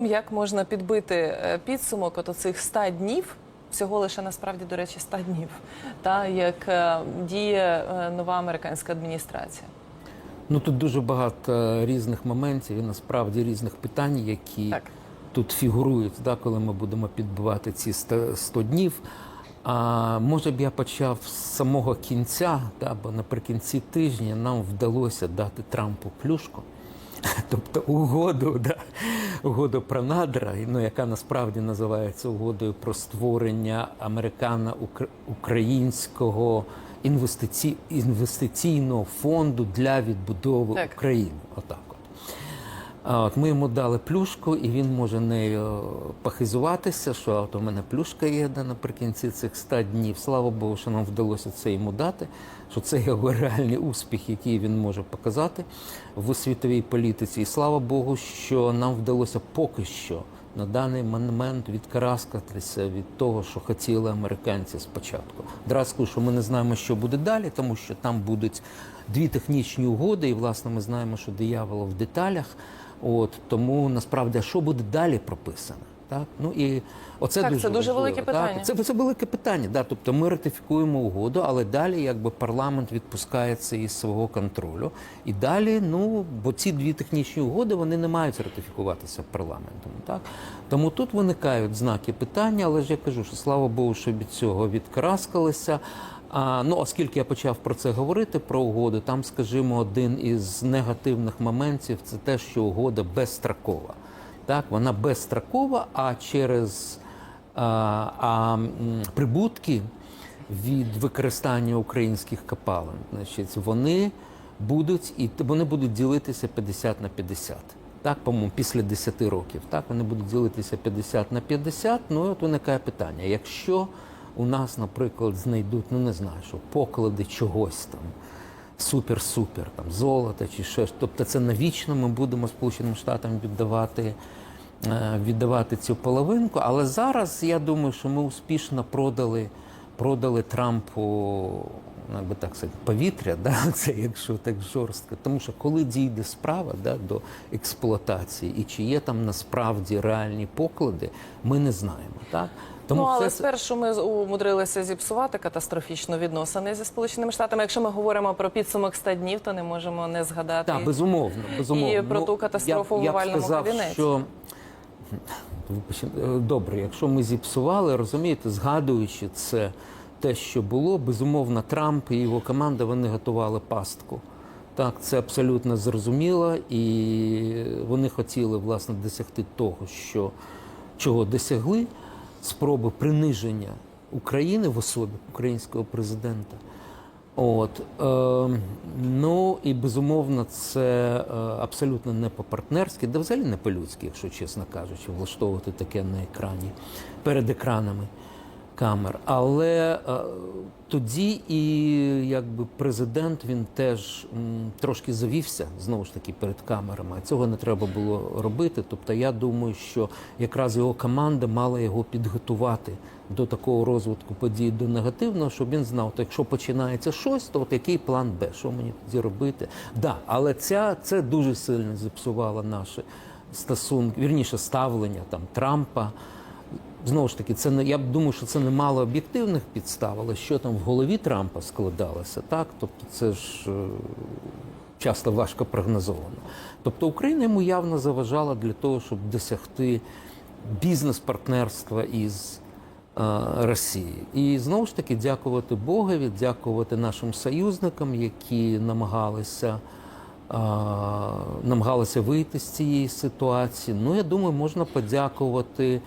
Як можна підбити е, підсумок от оцих 100 днів, всього лише насправді, до речі, 100 днів, та як е, діє е, нова американська адміністрація? Ну тут дуже багато різних моментів і насправді різних питань, які Так. тут фігурують, да, коли ми будемо підбивати ці 100, 100 днів. А може б я почав з самого кінця, да, бо наприкінці тижня нам вдалося дати Трампу плюшку. Тобто угоду, да, угоду про надра, ну, яка насправді називається угодою про створення американо-українського інвестиці... інвестиційного фонду для відбудови Так. України. Отак от. А от ми йому дали плюшку, і він може нею похизуватися, що от у мене плюшка є наприкінці цих 100 днів. Слава Богу, що нам вдалося це йому дати, що це його реальний успіх, який він може показати в світовій політиці. І слава Богу, що нам вдалося поки що на даний момент відкараскатися від того, що хотіли американці спочатку. Дразку, що ми не знаємо, що буде далі, тому що там будуть дві технічні угоди, і власне ми знаємо, що диявол в деталях. От тому насправді що буде далі прописано. Так, ну і оце Так, дуже це дуже важливо, велике так? питання. Це, це велике питання. Да. Тобто ми ратифікуємо угоду, але далі якби парламент відпускає це із свого контролю. І далі, ну бо ці дві технічні угоди вони не мають ратифікуватися парламентом. Так тому тут виникають знаки питання, але ж я кажу, що слава Богу, що від цього відкараскалися. А, ну, оскільки я почав про це говорити, про угоду, там, скажімо, один із негативних моментів це те, що угода безстрокова. Так, вона безстрокова, а через а, а, прибутки від використання українських копалин, значить, вони будуть і вони будуть ділитися 50 на 50. Так, по-моєму, після 10 років. Так, вони будуть ділитися 50 на 50. Ну от виникає питання: якщо у нас, наприклад, знайдуть, ну не знаю, що поклади чогось там супер-супер, там золото чи щось. Тобто це навічно ми будемо Сполученим Штатам віддавати, е, віддавати цю половинку. Але зараз я думаю, що ми успішно продали, продали Трампу, би так сказати, повітря, да? це якщо так жорстко. Тому що коли дійде справа да, до експлуатації, і чи є там насправді реальні поклади, ми не знаємо. Так? ну, але це- спершу ми умудрилися зіпсувати катастрофічно відносини зі Сполученими Штатами. Якщо ми говоримо про підсумок 100 днів, то не можемо не згадати. Так, безумовно, безумовно. І про ту катастрофу я, в я б овальному кабінеті. Що... Е, Добре, якщо ми зіпсували, розумієте, згадуючи це, те, що було, безумовно, Трамп і його команда вони готували пастку. Так, це абсолютно зрозуміло, і вони хотіли власне досягти того, що чого досягли, спроби приниження України в особі українського президента. От е, ну і безумовно, це е, абсолютно не по-партнерськи, де взагалі не по-людськи, якщо чесно кажучи, влаштовувати таке на екрані перед екранами камер. Але е, тоді і якби президент він теж м, трошки завівся знову ж таки перед камерами. А цього не треба було робити. Тобто, я думаю, що якраз його команда мала його підготувати до такого розвитку подій до негативного, щоб він знав, то якщо починається щось, то от який план Б, що мені тоді робити? Да, але ця це дуже сильно зіпсувало наші стосунки, вірніше ставлення там Трампа. Знову ж таки, це не я думаю, що це не мало об'єктивних підстав, але що там в голові Трампа складалося, так тобто це ж е, часто важко прогнозовано. Тобто Україна йому явно заважала для того, щоб досягти бізнес-партнерства із е, Росією. І знову ж таки дякувати Богові, дякувати нашим союзникам, які намагалися. е, Намагалися вийти з цієї ситуації. Ну, я думаю, можна подякувати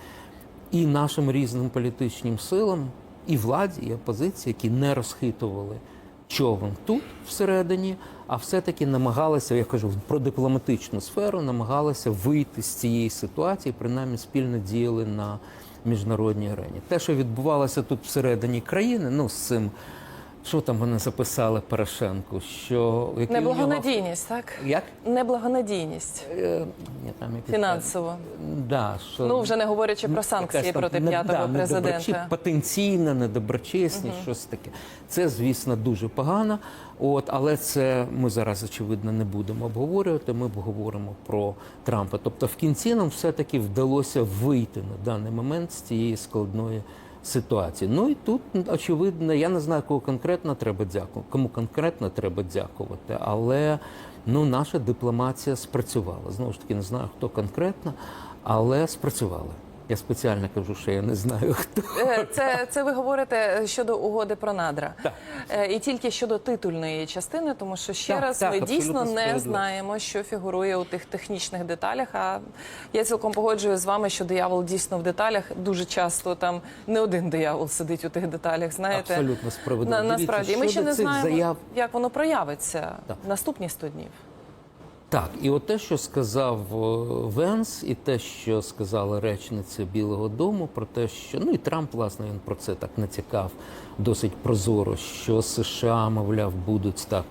і нашим різним політичним силам, і владі, і опозиції, які не розхитували човен тут всередині, а все-таки намагалися, я кажу, про дипломатичну сферу, намагалися вийти з цієї ситуації, принаймні спільно діяли на міжнародній арені. Те, що відбувалося тут всередині країни, ну з цим Що там вони записали Порошенку? Що який нього- Неблагонадійність, так? Як? Неблагонадійність Е, там якось фінансово. Да, що... Ну вже не говорячи про санкції якась там проти п'ятого да, президента. Потенційна недоброчесність, щось таке. Це, звісно, дуже погано. От, але це ми зараз, очевидно, не будемо обговорювати. Ми обговоримо про Трампа. Тобто, в кінці нам все-таки вдалося вийти на даний момент з цієї складної ситуації. Ну і тут, очевидно, я не знаю, кого конкретно треба дякувати, кому конкретно треба дякувати, але ну, наша дипломатія спрацювала. Знову ж таки, не знаю, хто конкретно, але спрацювала. Я спеціально кажу, що я не знаю хто. Е, Це, це ви говорите щодо угоди про надра. Так. Е, І тільки щодо титульної частини, тому що ще Так, раз так, ми дійсно не знаємо, що фігурує у тих технічних деталях. А я цілком погоджуюсь з вами, що диявол дійсно в деталях. Дуже часто там не один диявол сидить у тих деталях. Знаєте, Абсолютно справедливо. На, насправді І ми ще не знаємо, заяв- як воно проявиться Так. наступні 100 днів. Так, і от те, що сказав е, Венс, і те, що сказала речниця Білого Дому, про те, що ну і Трамп, власне, він про це так натякав досить прозоро, що США, мовляв, будуть так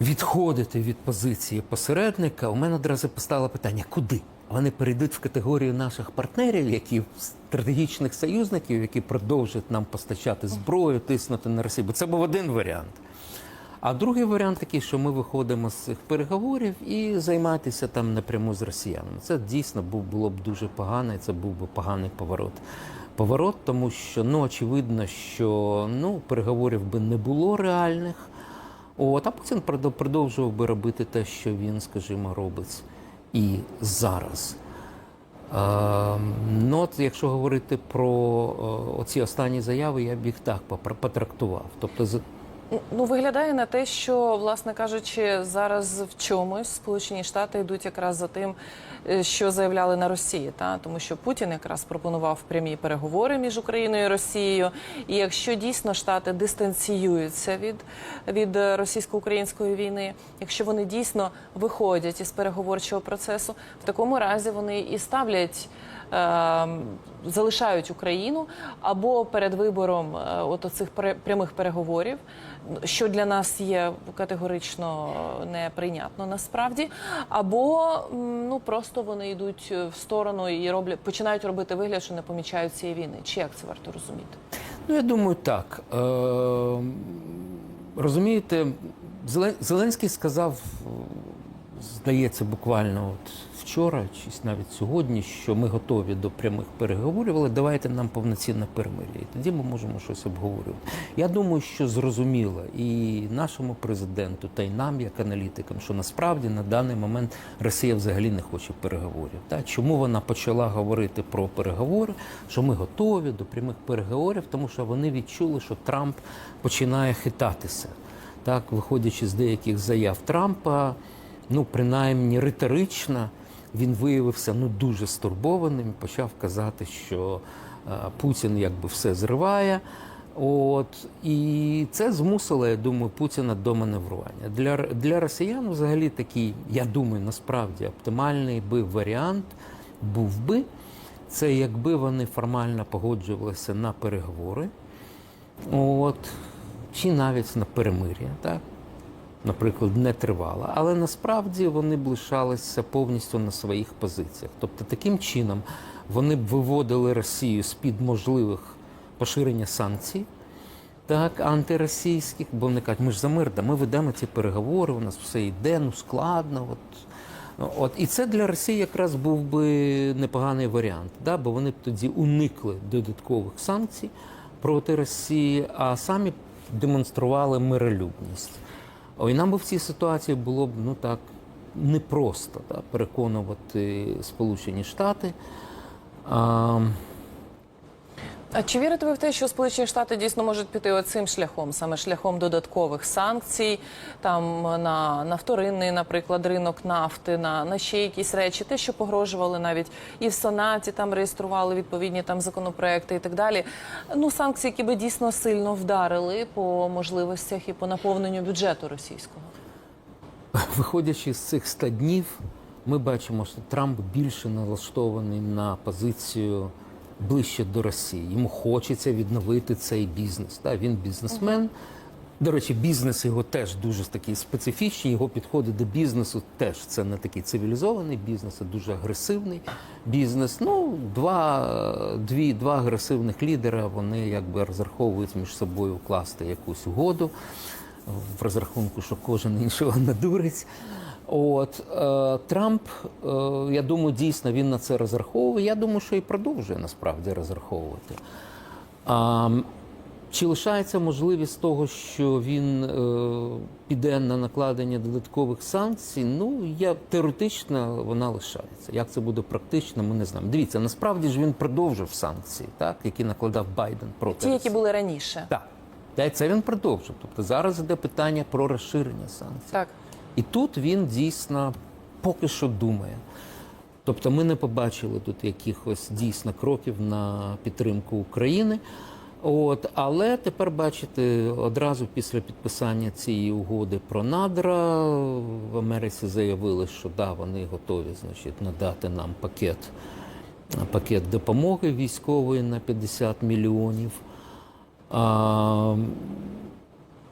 відходити від позиції посередника. У мене одразу постало питання, куди? Вони перейдуть в категорію наших партнерів, які стратегічних союзників, які продовжать нам постачати зброю, тиснути на Росію. Бо це був один варіант. А другий варіант такий, що ми виходимо з цих переговорів і займатися там напряму з росіянами. Це дійсно було б дуже погано, і це був би поганий поворот. Поворот, тому що ну очевидно, що ну переговорів би не було реальних. От, а Путін продовжував би робити те, що він, скажімо, робить і зараз. Е, ну, от, якщо говорити про е, оці останні заяви, я б їх так потрактував. Тобто, Ну, виглядає на те, що, власне кажучи, зараз в чомусь Сполучені Штати йдуть якраз за тим, е, що заявляли на Росії, та тому що Путін якраз пропонував прямі переговори між Україною і Росією. І якщо дійсно Штати дистанціюються від, від е, російсько-української війни, якщо вони дійсно виходять із переговорчого процесу, в такому разі вони і ставлять. е, Залишають Україну або перед вибором е, от пере- прямих переговорів, що для нас є категорично неприйнятно насправді, або ну просто вони йдуть в сторону і роблять починають робити вигляд, що не помічають цієї війни. Чи як це варто розуміти? Ну, я думаю, так. Е, розумієте, Зелен- Зеленський сказав, е, здається, буквально от вчора, чи навіть сьогодні, що ми готові до прямих переговорів, але давайте нам повноцінне перемир'я. І тоді ми можемо щось обговорювати. Я думаю, що зрозуміло і нашому президенту, та й нам, як аналітикам, що насправді на даний момент Росія взагалі не хоче переговорів. Та чому вона почала говорити про переговори? Що ми готові до прямих переговорів, тому що вони відчули, що Трамп починає хитатися. Так, виходячи з деяких заяв Трампа, ну принаймні риторично, він виявився ну дуже стурбованим. Почав казати, що е, Путін якби все зриває. От і це змусило, я думаю, Путіна до маневрування. Для, для росіян взагалі такий, я думаю, насправді оптимальний би варіант був би. Це якби вони формально погоджувалися на переговори, от, чи навіть на перемир'я, так? Наприклад, не тривала. Але насправді вони б лишалися повністю на своїх позиціях. Тобто, таким чином вони б виводили Росію з-під можливих поширення санкцій. Так, антиросійських, бо вони кажуть, ми ж за мир, да ми ведемо ці переговори, у нас все йде, ну складно. От. От. І це для Росії якраз був би непоганий варіант, да? бо вони б тоді уникли додаткових санкцій проти Росії, а самі демонстрували миролюбність. І нам би в цій ситуації було б ну так непросто да? переконувати Сполучені Штати. А, чи вірите ви в те, що Сполучені Штати дійсно можуть піти оцим шляхом, саме шляхом додаткових санкцій, там на, на вторинний, наприклад, ринок нафти, на, на ще якісь речі, те, що погрожували навіть і в Сенаті, там реєстрували відповідні там законопроекти і так далі. Ну, санкції, які би дійсно сильно вдарили по можливостях і по наповненню бюджету російського. Виходячи з цих 100 днів, ми бачимо, що Трамп більше налаштований на позицію ближче до Росії. Йому хочеться відновити цей бізнес. Так, він бізнесмен. До речі, бізнес його теж дуже такий специфічний. Його підходи до бізнесу теж це не такий цивілізований бізнес, це дуже агресивний бізнес. Ну, два, дві, два агресивних лідера вони якби розраховують між собою вкласти якусь угоду в розрахунку, що кожен іншого надурить. От е, Трамп, е, я думаю, дійсно він на це розраховує. Я думаю, що і продовжує насправді розраховувати. А, чи лишається можливість того, що він е, піде на накладення додаткових санкцій? Ну, я теоретично вона лишається. Як це буде практично, ми не знаємо. Дивіться, насправді ж він продовжив санкції, так, які накладав Байден проти Ті, які були раніше. Так. Та це він продовжив. Тобто зараз йде питання про розширення санкцій. Так. І тут він дійсно поки що думає. Тобто ми не побачили тут якихось дійсно кроків на підтримку України. От, але тепер бачите, одразу після підписання цієї угоди про надра в Америці заявили, що да, вони готові значить, надати нам пакет, пакет допомоги військової на 50 мільйонів. А,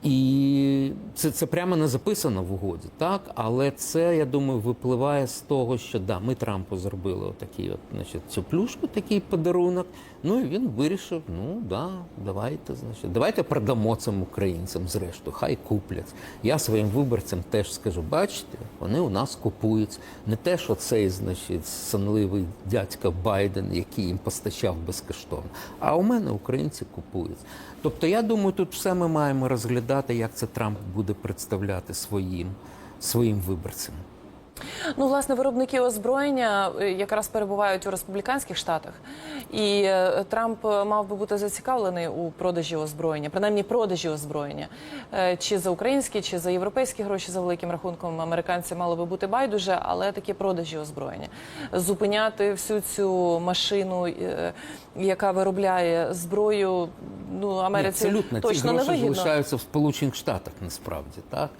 і це, це прямо не записано в угоді, так? Але це, я думаю, випливає з того, що да, ми Трампу зробили отакий, от, значить, цю плюшку, такий подарунок. Ну і він вирішив: ну да, давайте, значить, давайте продамо цим українцям, зрештою, хай куплять. Я своїм виборцям теж скажу, бачите, вони у нас купують не те, що цей, значить, сонливий дядька Байден, який їм постачав безкоштовно, а у мене українці купують. Тобто, я думаю, тут все ми маємо розглядати, як це Трамп буде представляти своїм, своїм виборцям. Ну, власне, виробники озброєння е, якраз перебувають у республіканських штатах, і е, Трамп е, мав би бути зацікавлений у продажі озброєння, принаймні продажі озброєння. Чи за українські, чи за європейські гроші за великим рахунком американці мали би бути байдуже, але такі продажі озброєння. Зупиняти всю цю машину, яка виробляє зброю, ну Америці Абсолютно, ці точно не гроші вигідно. залишаються в Сполучених Штатах насправді, так?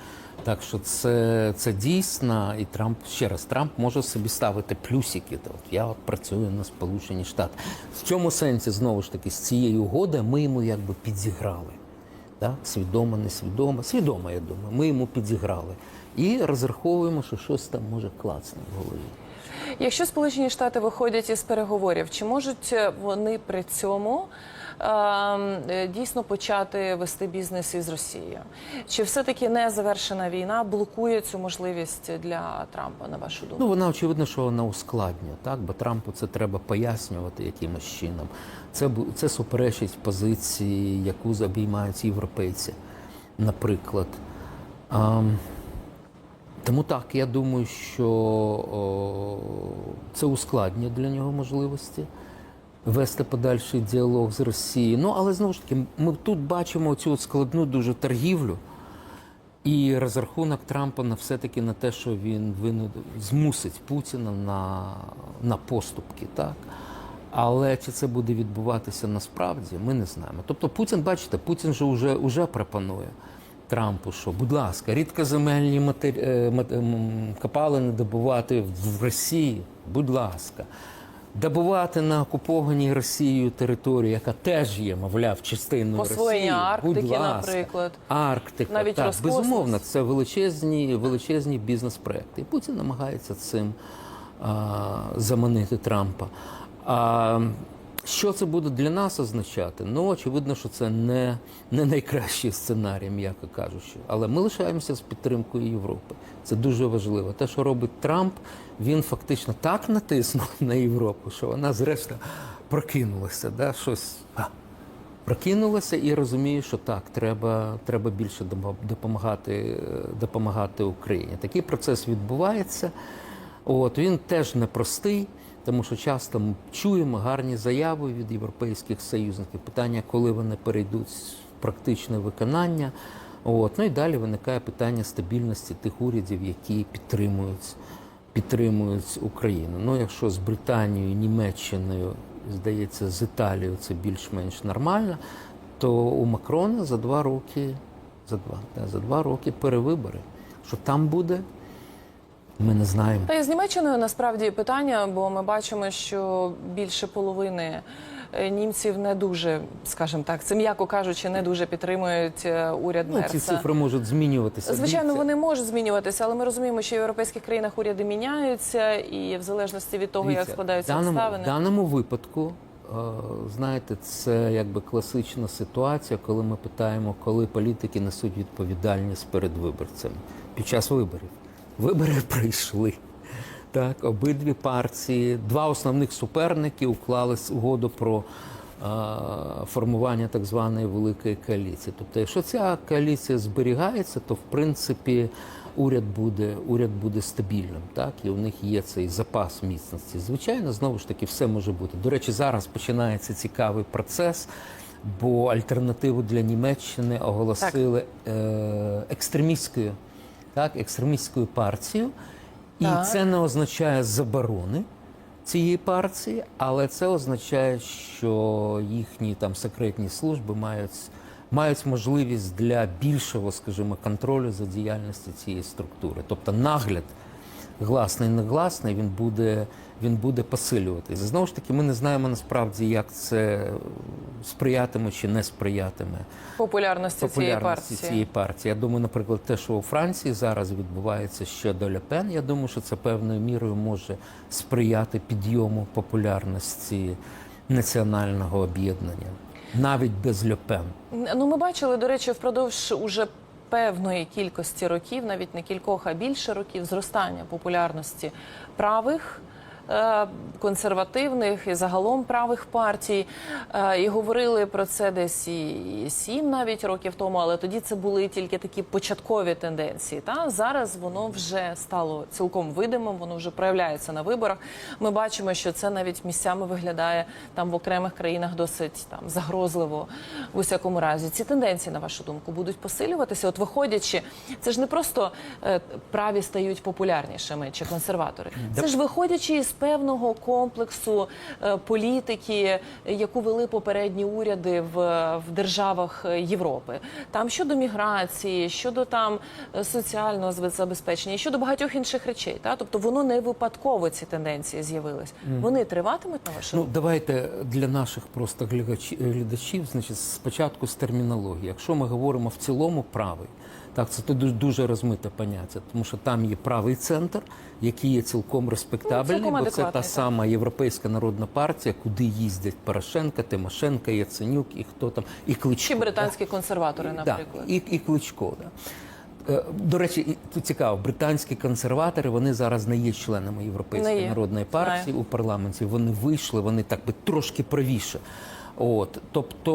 Так що це, це дійсно, і Трамп ще раз Трамп може собі ставити плюсики. От я працюю на Сполучені Штати. В цьому сенсі знову ж таки з цієї угоди ми йому якби підзіграли. Так? Свідомо, несвідомо. Свідомо, я думаю, ми йому підзіграли. І розраховуємо, що щось там може клацне в голові. Якщо Сполучені Штати виходять із переговорів, чи можуть вони при цьому дійсно почати вести бізнес із Росією? Чи все-таки незавершена війна блокує цю можливість для Трампа, на вашу думку? Ну, вона очевидно, що вона ускладнює, так? Бо Трампу це треба пояснювати якимось чином. Це, це суперечить позиції, яку обіймають європейці, наприклад. Ам, тому так, я думаю, що о, це ускладнює для нього можливості вести подальший діалог з Росією. Ну, але знову ж таки, ми тут бачимо цю складну дуже торгівлю. І розрахунок Трампа на все-таки на те, що він винуд... змусить Путіна на, на поступки, так? Але чи це буде відбуватися насправді, ми не знаємо. Тобто Путін, бачите, Путін же вже, вже пропонує Трампу, що, будь ласка, рідкоземельні матері... е, копалини добувати в Росії, будь ласка. Добувати на окупованій Росією території, яка теж є, мовляв, частиною Росії. Арктики, будь ласка. наприклад. Арктика, Навіть так, безумовно, це величезні, величезні бізнес-проекти. І Путін намагається цим а, заманити Трампа. А, що це буде для нас означати? Ну, очевидно, що це не, не найкращий сценарій, м'яко кажучи. Але ми лишаємося з підтримкою Європи. Це дуже важливо. Те, що робить Трамп, він фактично так натиснув на Європу, що вона, зрештою, прокинулася. Да? Щось а, прокинулася і розуміє, що так, треба, треба більше допомагати, е, допомагати Україні. Такий процес відбувається. От, він теж непростий, тому що часто ми чуємо гарні заяви від європейських союзників. Питання, коли вони перейдуть в практичне виконання. От, ну і далі виникає питання стабільності тих урядів, які підтримують, підтримують Україну. Ну, якщо з Британією, Німеччиною, здається, з Італією це більш-менш нормально, то у Макрона за два роки, за два, да, за два роки перевибори. Що там буде? Ми не знаємо. Та і з Німеччиною насправді питання, бо ми бачимо, що більше половини е, німців не дуже, скажімо так, це м'яко кажучи, не дуже підтримують е, уряд Ну, ці цифри можуть змінюватися. Звичайно, вони можуть змінюватися, але ми розуміємо, що в європейських країнах уряди міняються, і в залежності від того, як складаються даному, обставини. В даному випадку, е, знаєте, це якби класична ситуація, коли ми питаємо, коли політики несуть відповідальність перед виборцями під час виборів. Вибори прийшли. Так, обидві партії, два основних суперники уклали угоду про е, формування так званої великої коаліції. Тобто, якщо ця коаліція зберігається, то в принципі уряд буде, уряд буде стабільним, так і у них є цей запас міцності. Звичайно, знову ж таки, все може бути. До речі, зараз починається цікавий процес, бо альтернативу для Німеччини оголосили е, екстремістською, так, екстремістською партією. І Так. це не означає заборони цієї партії, але це означає, що їхні там секретні служби мають, мають можливість для більшого, скажімо, контролю за діяльністю цієї структури. Тобто нагляд гласний негласний, він буде, він буде посилюватися. Знову ж таки, ми не знаємо насправді, як це сприятиме чи не сприятиме популярності, цієї популярності партії. цієї партії. Я думаю, наприклад, те, що у Франції зараз відбувається щодо Ле Пен, я думаю, що це певною мірою може сприяти підйому популярності національного об'єднання, навіть без Ле Пен. Ну, ми бачили, до речі, впродовж уже певної кількості років, навіть не кількох, а більше років, зростання популярності правих. Е, Консервативних і загалом правих партій, Е, і говорили про це десь і сім навіть років тому, але тоді це були тільки такі початкові тенденції. Та зараз воно вже стало цілком видимим, воно вже проявляється на виборах. Ми бачимо, що це навіть місцями виглядає там в окремих країнах досить там загрозливо в усякому разі. Ці тенденції, на вашу думку, будуть посилюватися. От виходячи, це ж не просто е, праві стають популярнішими чи консерватори. Це ж виходячи із певного комплексу е, політики, яку вели попередні уряди в, в державах е, Європи. Там щодо міграції, щодо там е, соціального забезпечення, щодо багатьох інших речей. Та тобто воно не випадково ці тенденції з'явились. Вони триватимуть на вашу Ну, давайте для наших просто глядачі- глядачів, значить, спочатку з термінології. Якщо ми говоримо в цілому правий, так це дуже, розмите поняття, тому що там є правий центр, який є цілком респектабельний, Ну, цілком бо це та так. сама Європейська народна партія, куди їздять Порошенка, Тимошенка, Яценюк і хто там, і Кличко. Чи британські консерватори, Да, наприклад? і, і Кличко. Да. Е, До речі, тут цікаво, британські консерватори вони зараз не є членами Європейської є. народної партії Знаю. у парламенті. Вони вийшли, вони так би трошки правіше. От, тобто,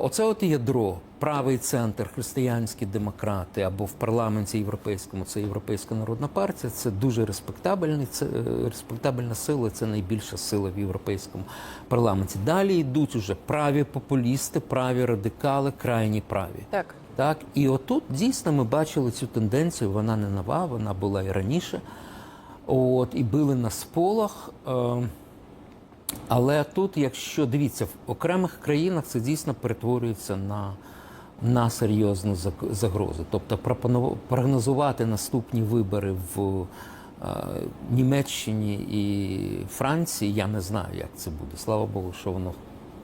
е, оце от ядро, правий центр, християнські демократи або в парламенті європейському це Європейська народна партія. Це дуже респектабельний, це е, респектабельна сила, це найбільша сила в європейському парламенті. Далі йдуть уже праві популісти, праві радикали, крайні праві. Так. Так, і отут дійсно ми бачили цю тенденцію. Вона не нова, вона була і раніше. От, і били на сполох. Е, але тут, якщо дивіться, в окремих країнах це дійсно перетворюється на, на серйозну загрозу. Тобто прогнозувати наступні вибори в е, Німеччині і Франції, я не знаю, як це буде. Слава Богу, що воно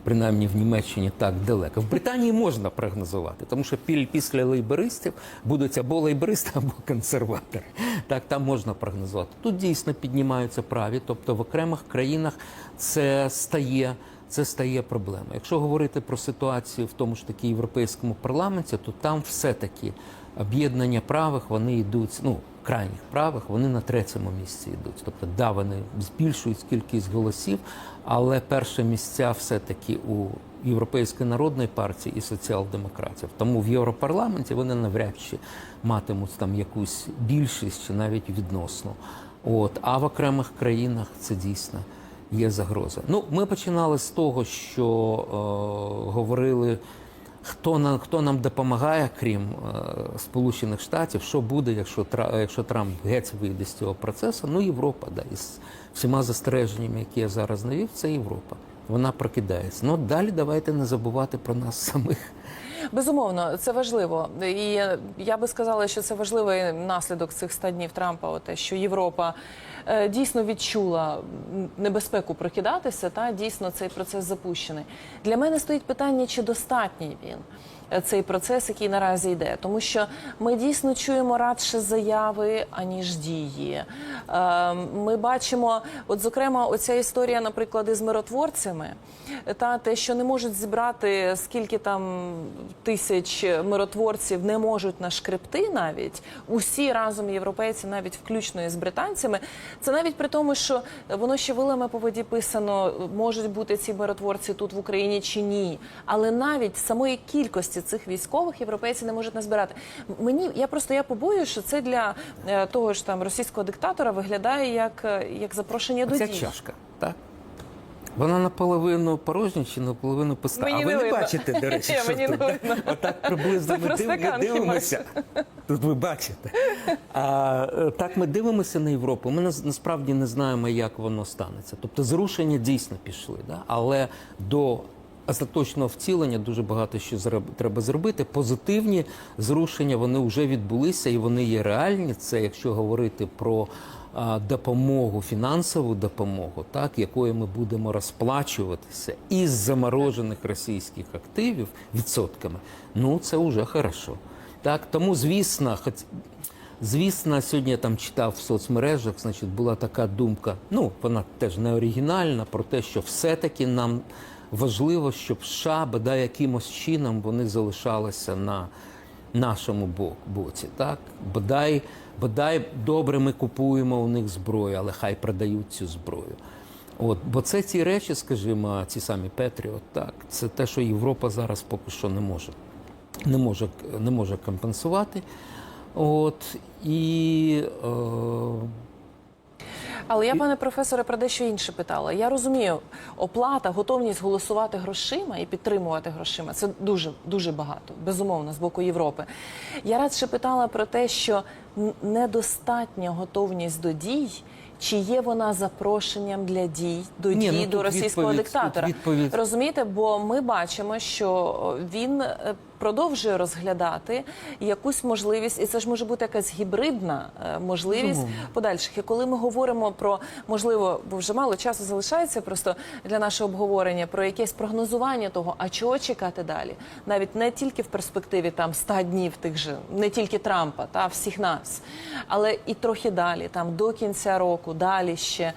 принаймні в Німеччині так далеко. В Британії можна прогнозувати, тому що після лейбористів будуть або лейбористи, або консерватори. Так, там можна прогнозувати. Тут дійсно піднімаються праві, тобто в окремих країнах це стає. Це стає проблемою. Якщо говорити про ситуацію в тому ж таки європейському парламенті, то там все-таки об'єднання правих вони йдуть, ну крайніх правих, вони на третьому місці йдуть. Тобто, да, вони збільшують кількість голосів, але перше місця все-таки у Європейської народної партії і соціал-демократів. Тому в Європарламенті вони навряд чи матимуть там якусь більшість чи навіть відносну. От а в окремих країнах це дійсно є загроза. Ну, ми починали з того, що е, говорили, хто нам, хто нам допомагає, крім е, Сполучених Штатів, що буде, якщо, якщо Трамп геть вийде з цього процесу. Ну, Європа, да, із всіма застереженнями, які я зараз навів, це Європа. Вона прокидається. Ну, далі давайте не забувати про нас самих. Безумовно, це важливо, і я би сказала, що це важливий наслідок цих ста днів Трампа. Те, що Європа е, дійсно відчула небезпеку прокидатися, та дійсно цей процес запущений. Для мене стоїть питання, чи достатній він. Цей процес, який наразі йде, тому що ми дійсно чуємо радше заяви аніж дії. Е, Ми бачимо, от зокрема, оця історія, наприклад, із миротворцями, та те, що не можуть зібрати скільки там тисяч миротворців, не можуть нашкребти навіть усі разом європейці, навіть включно із британцями. Це навіть при тому, що воно ще вилами по воді писано, можуть бути ці миротворці тут в Україні чи ні. Але навіть самої кількості цих військових європейці не можуть назбирати. Мені я просто я побоюю, що це для е, того ж там російського диктатора виглядає як, е, як запрошення до Ця дій. чашка, так? Вона наполовину порожня чи наполовину пуста. Мені а не ви не видно. бачите, до речі, що мені тут. не видно. Отак приблизно ми, див- дивимося. Тут ви бачите. А, е, так ми дивимося на Європу. Ми насправді не знаємо, як воно станеться. Тобто зрушення дійсно пішли, да? але до остаточного втілення дуже багато що треба зробити. Позитивні зрушення вони вже відбулися і вони є реальні. Це якщо говорити про допомогу, фінансову допомогу, так якою ми будемо розплачуватися із заморожених російських активів відсотками. Ну це вже хорошо. Так тому, звісно, хоч. Звісно, сьогодні я там читав в соцмережах, значить, була така думка, ну, вона теж не оригінальна, про те, що все-таки нам важливо, щоб США, бодай якимось чином, вони залишалися на нашому боці. Так? Бодай, бодай добре ми купуємо у них зброю, але хай продають цю зброю. От, бо це ті речі, скажімо, ці самі Петріот, так, це те, що Європа зараз поки що не може, не може, не може компенсувати. От, і е, Але я, пане професоре, про дещо інше питала. Я розумію, оплата, готовність голосувати грошима і підтримувати грошима це дуже дуже багато, безумовно, з боку Європи. Я радше питала про те, що недостатня готовність до дій. Чи є вона запрошенням для дій до Ні, дій ну, до російського відповідь- диктатора? відповідь- Розумієте, бо ми бачимо, що він е, продовжує розглядати якусь можливість, і це ж може бути якась гібридна е, можливість Безумовно. подальших. І коли ми говоримо про можливо, бо вже мало часу залишається просто для нашого обговорення про якесь прогнозування того, а чого чекати далі, навіть не тільки в перспективі там 100 днів тих же, не тільки Трампа, та всіх нас, але і трохи далі, там до кінця року, далі ще.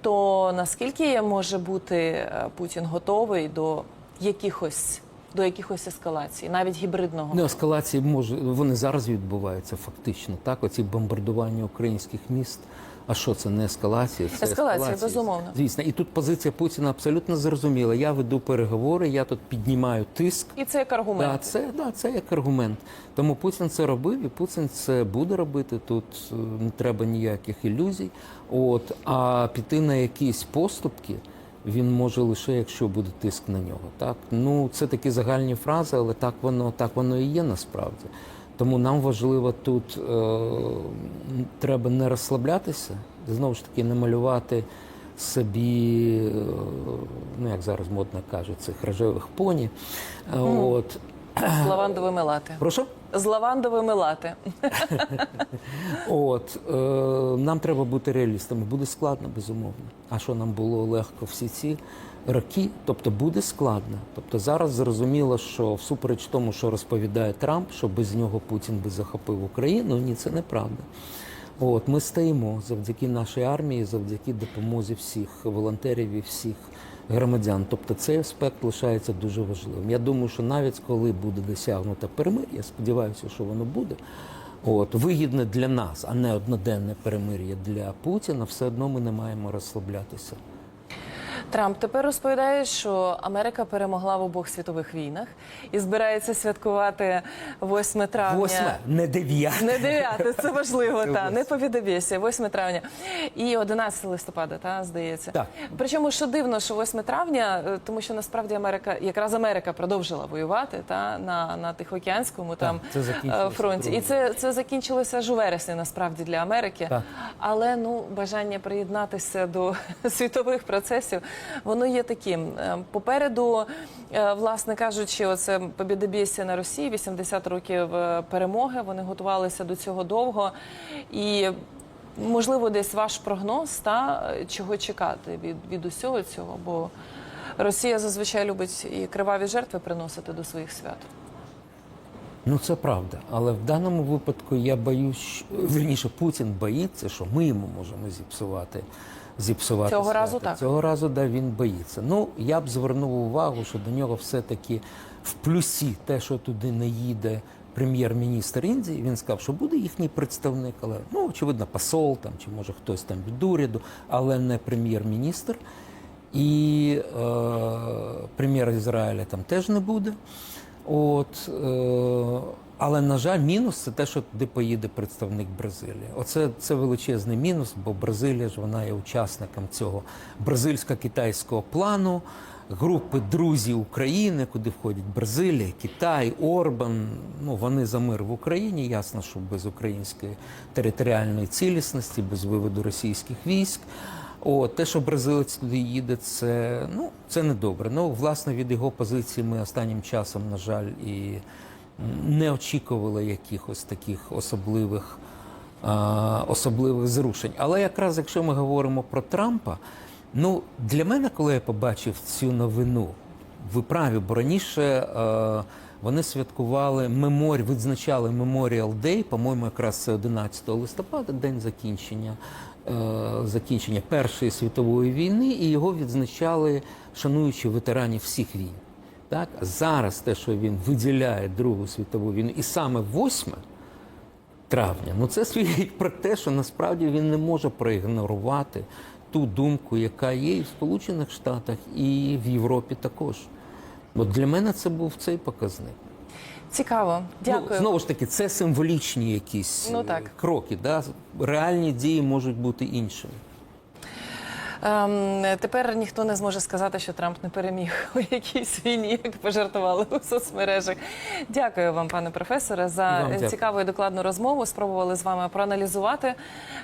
То наскільки може бути е, Путін готовий до якихось до якихось ескалацій, навіть гібридного? ну, ескалації може вони зараз відбуваються фактично. Так, оці бомбардування українських міст. А що це не ескалація? Це Ескалація, безумовно. Звісно, і тут позиція Путіна абсолютно зрозуміла. Я веду переговори, я тут піднімаю тиск. І це як аргумент. Да, це, да, це як аргумент. Тому Путін це робив, і Путін це буде робити. Тут е, не треба ніяких ілюзій. От, а піти на якісь поступки він може лише, якщо буде тиск на нього. Так? Ну, це такі загальні фрази, але так воно, так воно і є насправді. Тому нам важливо тут е, треба не розслаблятися, знову ж таки, не малювати собі, е, ну як зараз модно кажуть, цих рожевих поні. Е, От. З лавандовими лати. Прошу? З лавандовими лати. От е, нам треба бути реалістами. Буде складно, безумовно. А що нам було легко всі ці роки? Тобто буде складно. Тобто зараз зрозуміло, що всупереч тому, що розповідає Трамп, що без нього Путін би захопив Україну. Ні, це неправда. От ми стоїмо завдяки нашій армії, завдяки допомозі всіх волонтерів і всіх громадян. Тобто цей аспект лишається дуже важливим. Я думаю, що навіть коли буде досягнуто перемир'я, сподіваюся, що воно буде. От вигідне для нас, а не одноденне перемир'я для Путіна, все одно ми не маємо розслаблятися. Трамп тепер розповідає, що Америка перемогла в обох світових війнах і збирається святкувати 8 травня. Восьме, не дев'яте. Не 9, це важливо, Це та не повідомєся, 8 травня і 11 листопада, та здається. Так. Причому що дивно, що 8 травня, е, тому що насправді Америка, якраз Америка продовжила воювати та на, на Тихоокеанському там це е, фронті. І це, це закінчилося ж у вересні насправді для Америки. Так. Але ну бажання приєднатися до світових процесів воно є таким. Е, Попереду, е, власне кажучи, оце побєдобєсія на Росії, 80 років е, перемоги. Вони готувалися до цього довго. І можливо, десь ваш прогноз та чого чекати від, від усього цього, бо Росія зазвичай любить і криваві жертви приносити до своїх свят. Ну це правда. Але в даному випадку я боюсь, вірніше, Путін боїться, що ми йому можемо зіпсувати. Зіпсувати Цього свято. разу так. Цього разу да, він боїться. Ну, я б звернув увагу, що до нього все-таки в плюсі те, що туди не їде прем'єр-міністр Індії. Він сказав, що буде їхній представник, але ну, очевидно, посол там, чи може хтось там від уряду, але не прем'єр-міністр. І е, прем'єр Ізраїля там теж не буде. От, е, але, на жаль, мінус це те, що туди поїде представник Бразилії. Оце це величезний мінус, бо Бразилія ж вона є учасником цього бразильсько-китайського плану, групи друзів України, куди входять Бразилія, Китай, Орбан. Ну, вони за мир в Україні. Ясно, що без української територіальної цілісності, без виводу російських військ. О, те, що бразилець туди їде, це ну це не добре. Ну, власне, від його позиції ми останнім часом, на жаль, і не очікували якихось таких особливих, а, особливих зрушень. Але якраз якщо ми говоримо про Трампа, ну для мене, коли я побачив цю новину, ви праві, бо раніше е, вони святкували меморі, відзначали Memorial Day, по-моєму, якраз це 11 листопада, день закінчення, закінчення Першої світової війни, і його відзначали, шануючи ветеранів всіх війн. Так? Зараз те, що він виділяє Другу світову війну, і саме 8 травня, ну це свідчить про те, що насправді він не може проігнорувати ту думку, яка є і в Сполучених Штатах, і в Європі також. От для мене це був цей показник. Цікаво, дякую. Ну, знову ж таки, це символічні якісь Ну, е, так. кроки. Да? Реальні дії можуть бути іншими. Ем, тепер ніхто не зможе сказати, що Трамп не переміг у якійсь війні, як пожартували у соцмережах. Дякую вам, пане професоре, за вам цікаву і докладну розмову. Спробували з вами проаналізувати,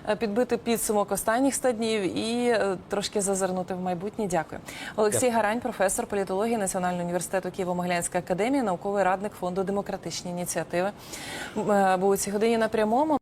е, підбити підсумок останніх 100 днів і е, трошки зазирнути в майбутнє. Дякую. Олексій Дякую. Гарань, професор політології Національного університету Києво-Могилянської академії, науковий радник фонду демократичні ініціативи. Е, Був у цій годині на прямому.